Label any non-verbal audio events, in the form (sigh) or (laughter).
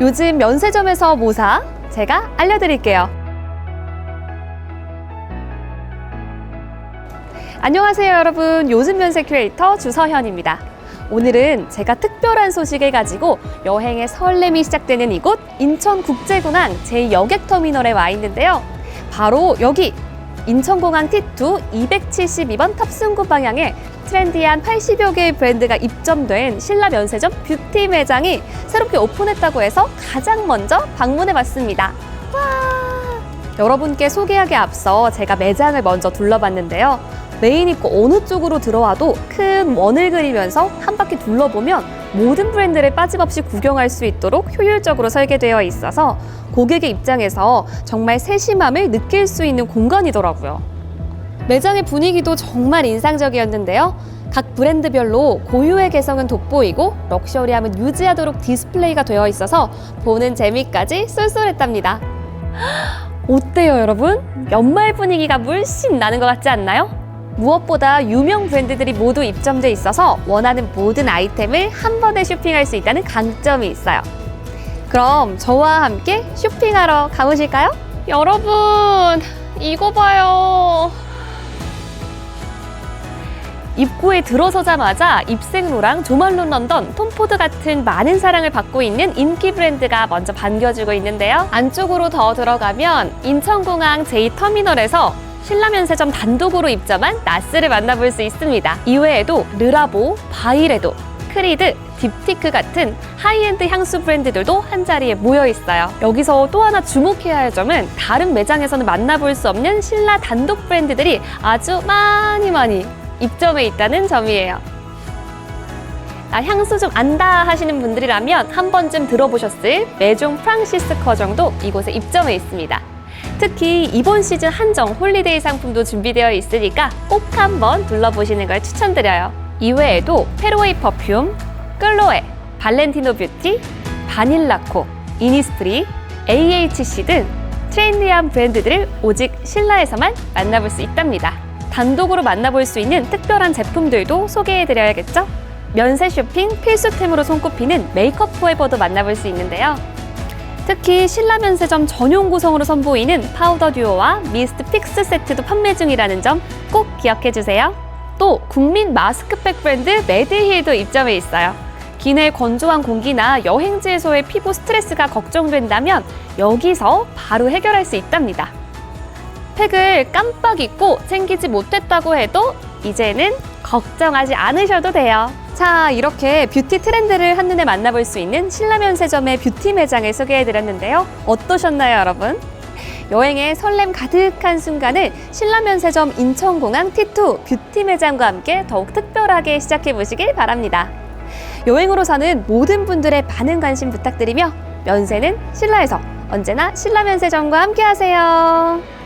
요즘 면세점에서 뭐사? 제가 알려드릴게요. 안녕하세요, 여러분. 요즘 면세 큐레이터 주서현입니다. 오늘은 제가 특별한 소식을 가지고 여행의 설렘이 시작되는 이곳 인천국제공항 제2여객터미널에 와 있는데요. 바로 여기 인천공항 T2 272번 탑승구 방향에 트렌디한 80여 개의 브랜드가 입점된 신라 면세점 뷰티 매장이 새롭게 오픈했다고 해서 가장 먼저 방문해 봤습니다. 와! 여러분께 소개하기 앞서 제가 매장을 먼저 둘러봤는데요. 메인 입구 어느 쪽으로 들어와도 큰 원을 그리면서 한 바퀴 둘러보면 모든 브랜드를 빠짐없이 구경할 수 있도록 효율적으로 설계되어 있어서 고객의 입장에서 정말 세심함을 느낄 수 있는 공간이더라고요. 매장의 분위기도 정말 인상적이었는데요. 각 브랜드별로 고유의 개성은 돋보이고 럭셔리함은 유지하도록 디스플레이가 되어 있어서 보는 재미까지 쏠쏠했답니다. (gasps) 어때요, 여러분? 연말 분위기가 물씬 나는 것 같지 않나요? 무엇보다 유명 브랜드들이 모두 입점돼 있어서 원하는 모든 아이템을 한 번에 쇼핑할 수 있다는 강점이 있어요. 그럼 저와 함께 쇼핑하러 가보실까요? 여러분, 이거 봐요. 입구에 들어서자마자 입생로랑 조말론 런던, 톰포드 같은 많은 사랑을 받고 있는 인기 브랜드가 먼저 반겨주고 있는데요. 안쪽으로 더 들어가면 인천공항 제2터미널에서 신라면세점 단독으로 입점한 나스를 만나볼 수 있습니다. 이외에도 르라보, 바이레도, 크리드, 딥티크 같은 하이엔드 향수 브랜드들도 한자리에 모여 있어요. 여기서 또 하나 주목해야 할 점은 다른 매장에서는 만나볼 수 없는 신라 단독 브랜드들이 아주 많이 많이 입점해 있다는 점이에요. 나 향수 좀 안다 하시는 분들이라면 한 번쯤 들어보셨을 메종 프랑시스 커정도 이곳에 입점해 있습니다. 특히 이번 시즌 한정 홀리데이 상품도 준비되어 있으니까 꼭 한번 둘러보시는 걸 추천드려요. 이외에도 페로웨이 퍼퓸, 끌로에, 발렌티노 뷰티, 바닐라코, 이니스프리, AHC 등 트렌디한 브랜드들을 오직 신라에서만 만나볼 수 있답니다. 단독으로 만나볼 수 있는 특별한 제품들도 소개해드려야겠죠? 면세 쇼핑 필수템으로 손꼽히는 메이크업 포에버도 만나볼 수 있는데요. 특히 신라면세점 전용 구성으로 선보이는 파우더 듀오와 미스트 픽스 세트도 판매 중이라는 점 꼭 기억해 주세요. 또 국민 마스크팩 브랜드 메드힐도 입점해 있어요. 기내 건조한 공기나 여행지에서의 피부 스트레스가 걱정된다면 여기서 바로 해결할 수 있답니다. 팩을 깜빡 잊고 챙기지 못했다고 해도 이제는 걱정하지 않으셔도 돼요. 자, 이렇게 뷰티 트렌드를 한눈에 만나볼 수 있는 신라면 세점의 뷰티 매장을 소개해드렸는데요. 어떠셨나요, 여러분? 여행의 설렘 가득한 순간을 신라면 세점 인천공항 T2 뷰티 매장과 함께 더욱 특별하게 시작해 보시길 바랍니다. 여행으로 사는 모든 분들의 많은 관심 부탁드리며 면세는 신라에서 언제나 신라면 세점과 함께 하세요.